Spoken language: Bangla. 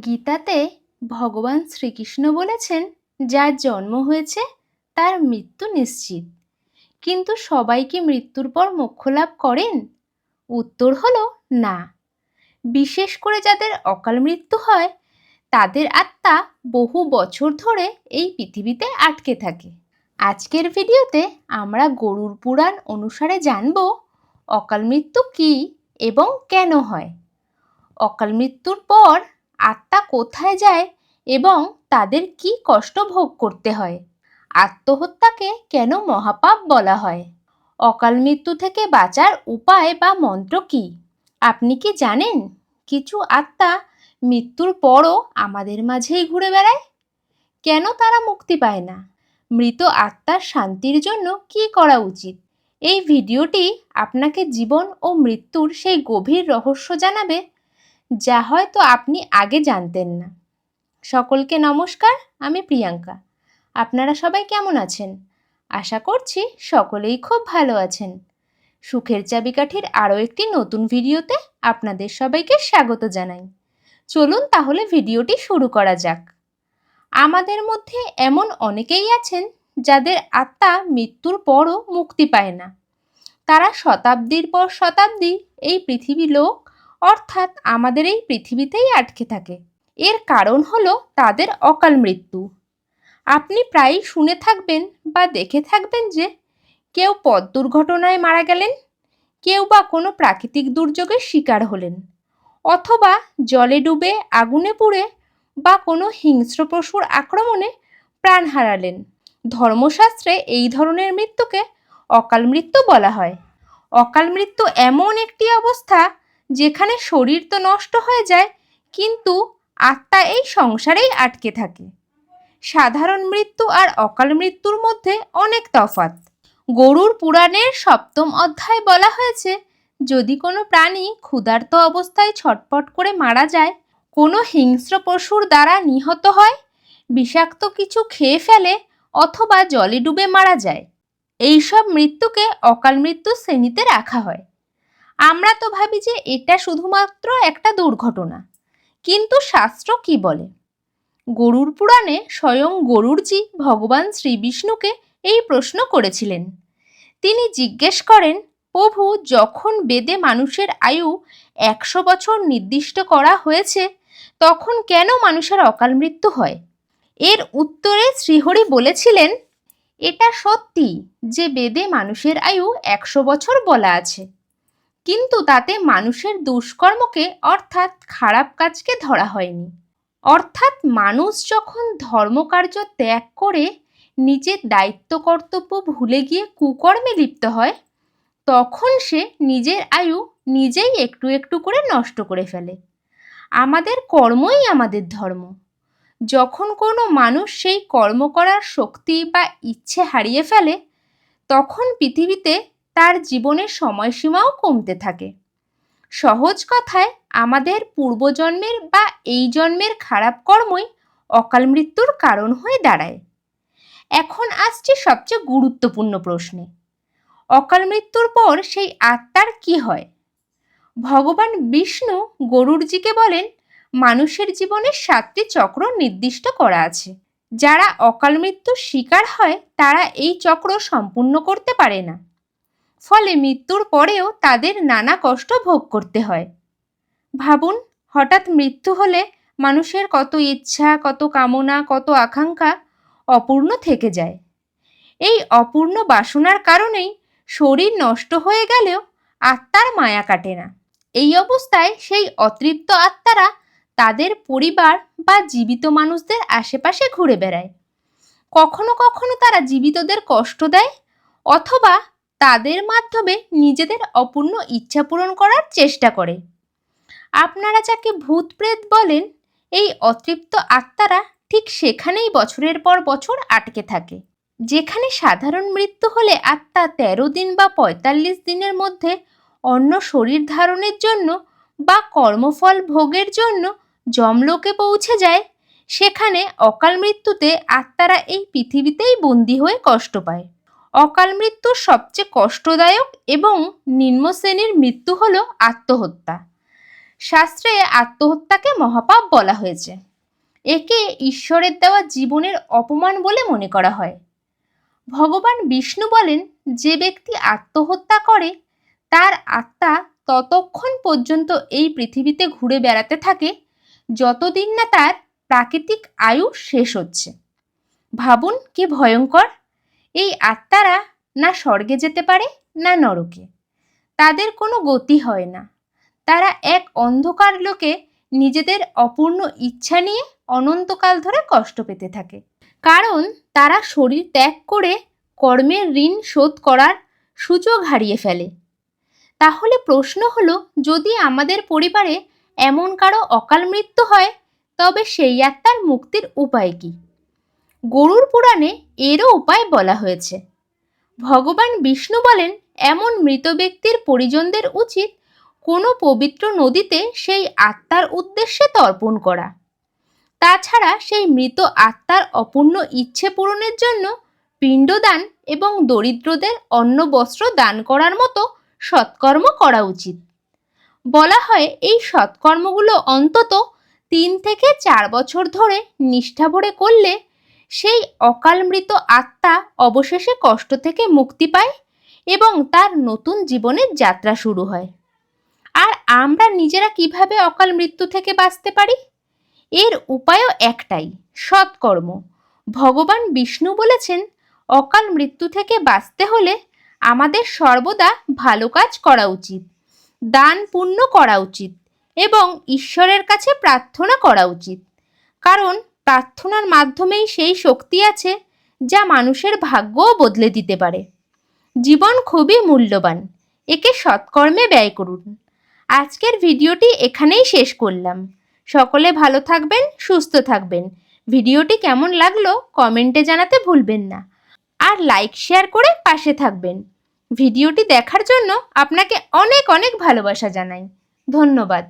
গীতাতে ভগবান শ্রীকৃষ্ণ বলেছেন, যার জন্ম হয়েছে, তার মৃত্যু নিশ্চিত। কিন্তু সবাই কি মৃত্যুর পর মোক্ষ লাভ করেন? উত্তর হলো, না। বিশেষ করে যাদের অকাল মৃত্যু হয়, তাদের আত্মা বহু বছর ধরে এই পৃথিবীতে আটকে থাকে। আজকের ভিডিওতে আমরা গরুর পুরাণ অনুসারে জানব, অকাল মৃত্যু কী এবং কেন হয়? অকাল মৃত্যুর পর আত্মা কোথায় যায় এবং তাদের কি কষ্ট ভোগ করতে হয়? আত্মহত্যাকে কেন মহাপাপ বলা হয়? অকাল মৃত্যু থেকে বাঁচার উপায় বা মন্ত্র কি? আপনি কি জানেন? কিছু আত্মা মৃত্যুর পরও আমাদের মাঝেই ঘুরে বেড়ায়? কেন তারা মুক্তি পায় না? মৃত আত্মার শান্তির জন্য কি করা উচিত? এই ভিডিওটি আপনাকে জীবন ও মৃত্যুর সেই গভীর রহস্য জানাবে যা হয়তো আপনি আগে জানতেন না। সকলকে নমস্কার, আমি প্রিয়াঙ্কা। আপনারা সবাই কেমন আছেন? আশা করছি সকলেই খুব ভালো আছেন। সুখের চাবিকাঠির আরও একটি নতুন ভিডিওতে আপনাদের সবাইকে স্বাগত জানাই। চলুন তাহলে ভিডিওটি শুরু করা যাক। আমাদের মধ্যে এমন অনেকেই আছেন যাদের আত্মা মৃত্যুর পরও মুক্তি পায় না। তারা শতাব্দীর পর শতাব্দী এই পৃথিবী লোক অর্থাৎ আমাদের এই পৃথিবীতেই আটকে থাকে। এর কারণ হলো তাদের অকাল মৃত্যু। আপনি প্রায়ই শুনে থাকবেন বা দেখে থাকবেন যে কেউ পথ দুর্ঘটনায় মারা গেলেন, কেউ বা কোনো প্রাকৃতিক দুর্যোগের শিকার হলেন, অথবা জলে ডুবে আগুনে পুড়ে বা কোনো হিংস্র পশুর আক্রমণে প্রাণ হারালেন। ধর্মশাস্ত্রে এই ধরনের মৃত্যুকে অকাল মৃত্যু বলা হয়। অকাল মৃত্যু এমন একটি অবস্থা যেখানে শরীর তো নষ্ট হয়ে যায়, কিন্তু আত্মা এই সংসারেই আটকে থাকে। সাধারণ মৃত্যু আর অকাল মৃত্যুর মধ্যে অনেক তফাত গরুর পুরাণের সপ্তম অধ্যায় বলা হয়েছে, যদি কোনো প্রাণী ক্ষুধার্ত অবস্থায় ছটপট করে মারা যায়, কোনো হিংস্র পশুর দ্বারা নিহত হয়, বিষাক্ত কিছু খেয়ে ফেলে অথবা জলে ডুবে মারা যায়, এইসব মৃত্যুকে অকাল মৃত্যু শ্রেণীতে রাখা হয়। আমরা তো ভাবি যে এটা শুধুমাত্র একটা দুর্ঘটনা। কিন্তু শাস্ত্র কি বলে? গরুর পুরাণে স্বয়ং গরুরজি ভগবান শ্রীবিষ্ণুকে এই প্রশ্ন করেছিলেন। তিনি জিজ্ঞেস করেন, প্রভু, যখন বেদে মানুষের আয়ু একশো বছর নির্দিষ্ট করা হয়েছে, তখন কেন মানুষের অকাল মৃত্যু হয়? এর উত্তরে শ্রীহরি বলেছিলেন, এটা সত্যি যে বেদে মানুষের আয়ু একশো বছর বলা আছে। কিন্তু তাতে মানুষের দুষ্কর্মকে, অর্থাৎ খারাপ কাজকে ধরা হয়নি। অর্থাৎ মানুষ যখন ধর্মকার্য ত্যাগ করে, নিজের দায়িত্ব কর্তব্য ভুলে গিয়ে কুকর্মে লিপ্ত হয়, তখন সে নিজের আয়ু নিজেই একটু একটু করে নষ্ট করে ফেলে। আমাদের কর্মই আমাদের ধর্ম। যখন কোনো মানুষ সেই কর্ম করার শক্তি বা ইচ্ছে হারিয়ে ফেলে, তখন পৃথিবীতে তার জীবনের সময়সীমাও কমতে থাকে। সহজ কথায়, আমাদের পূর্বজন্মের বা এই জন্মের খারাপ কর্মই অকাল মৃত্যুর কারণ হয়ে দাঁড়ায়। এখন আসছে সবচেয়ে গুরুত্বপূর্ণ প্রশ্নে। অকাল মৃত্যুর পর সেই আত্মার কি হয়? ভগবান বিষ্ণু গরুরজিকে বলেন, মানুষের জীবনে সাতটি চক্র নির্দিষ্ট করা আছে। যারা অকাল মৃত্যুর শিকার হয়, তারা এই চক্র সম্পূর্ণ করতে পারে না। ফলে মৃত্যুর পরেও তাদের নানা কষ্ট ভোগ করতে হয়। ভাবুন, হঠাৎ মৃত্যু হলে মানুষের কত ইচ্ছা, কত কামনা, কত আকাঙ্ক্ষা অপূর্ণ থেকে যায়। এই অপূর্ণ বাসনার কারণেই শরীর নষ্ট হয়ে গেলেও আত্মার মায়া কাটে না। এই অবস্থায় সেই অতৃপ্ত আত্মারা তাদের পরিবার বা জীবিত মানুষদের আশেপাশে ঘুরে বেড়ায়। কখনো কখনো তারা জীবিতদের কষ্ট দেয় অথবা তাদের মাধ্যমে নিজেদের অপূর্ণ ইচ্ছা পূরণ করার চেষ্টা করে। আপনারা যাকে ভূত প্রেত বলেন, এই অতৃপ্ত আত্মারা ঠিক সেখানেই বছরের পর বছর আটকে থাকে। যেখানে সাধারণ মৃত্যু হলে আত্মা তেরো দিন বা পঁয়তাল্লিশ দিনের মধ্যে অন্য শরীর ধারণের জন্য বা কর্মফল ভোগের জন্য যমলোকে পৌঁছে যায়, সেখানে অকাল মৃত্যুতে আত্মারা এই পৃথিবীতেই বন্দী হয়ে কষ্ট পায়। অকাল মৃত্যু সবচেয়ে কষ্টদায়ক এবং নিম্ন শ্রেণির মৃত্যু হল আত্মহত্যা। শাস্ত্রে আত্মহত্যাকে মহাপাপ বলা হয়েছে। একে ঈশ্বরের দেওয়া জীবনের অপমান বলে মনে করা হয়। ভগবান বিষ্ণু বলেন, যে ব্যক্তি আত্মহত্যা করে, তার আত্মা ততক্ষণ পর্যন্ত এই পৃথিবীতে ঘুরে বেড়াতে থাকে, যতদিন না তার প্রাকৃতিক আয়ু শেষ হচ্ছে। ভাবুন কি ভয়ঙ্কর? এই আত্মারা না স্বর্গে যেতে পারে, না নরকে। তাদের কোনো গতি হয় না। তারা এক অন্ধকার লোকে নিজেদের অপূর্ণ ইচ্ছা নিয়ে অনন্তকাল ধরে কষ্ট পেতে থাকে। কারণ তারা শরীর ত্যাগ করে কর্মের ঋণ শোধ করার সুযোগ হারিয়ে ফেলে। তাহলে প্রশ্ন হলো, যদি আমাদের পরিবারে এমন কারও অকাল মৃত্যু হয়, তবে সেই আত্মার মুক্তির উপায় কি? গরুর পুরাণে এরও উপায় বলা হয়েছে। ভগবান বিষ্ণু বলেন, এমন মৃত ব্যক্তির পরিজনদের উচিত কোনো পবিত্র নদীতে সেই আত্মার উদ্দেশ্যে তর্পণ করা। তাছাড়া সেই মৃত আত্মার অপূর্ণ ইচ্ছে পূরণের জন্য পিণ্ডদান এবং দরিদ্রদের অন্ন বস্ত্র দান করার মতো সৎকর্ম করা উচিত। বলা হয়, এই সৎকর্মগুলো অন্তত তিন থেকে চার বছর ধরে নিষ্ঠা ভরে করলে সেই অকাল মৃত আত্মা অবশেষে কষ্ট থেকে মুক্তি পায় এবং তার নতুন জীবনের যাত্রা শুরু হয়। আর আমরা নিজেরা কীভাবে অকাল মৃত্যু থেকে বাঁচতে পারি? এর উপায়ও একটাই, সৎকর্ম। ভগবান বিষ্ণু বলেছেন, অকাল মৃত্যু থেকে বাঁচতে হলে আমাদের সর্বদা ভালো কাজ করা উচিত, দান পুণ্য করা উচিত এবং ঈশ্বরের কাছে প্রার্থনা করা উচিত। কারণ প্রার্থনার মাধ্যমেই সেই শক্তি আছে যা মানুষের ভাগ্যও বদলে দিতে পারে। জীবন খুবই মূল্যবান। একে সৎকর্মে ব্যয় করুন। আজকের ভিডিওটি এখানেই শেষ করলাম। সকলে ভালো থাকবেন, সুস্থ থাকবেন। ভিডিওটি কেমন লাগল কমেন্টে জানাতে ভুলবেন না। আর লাইক, শেয়ার করে পাশে থাকবেন। ভিডিওটি দেখার জন্য আপনাকে অনেক অনেক ভালোবাসা জানাই। ধন্যবাদ।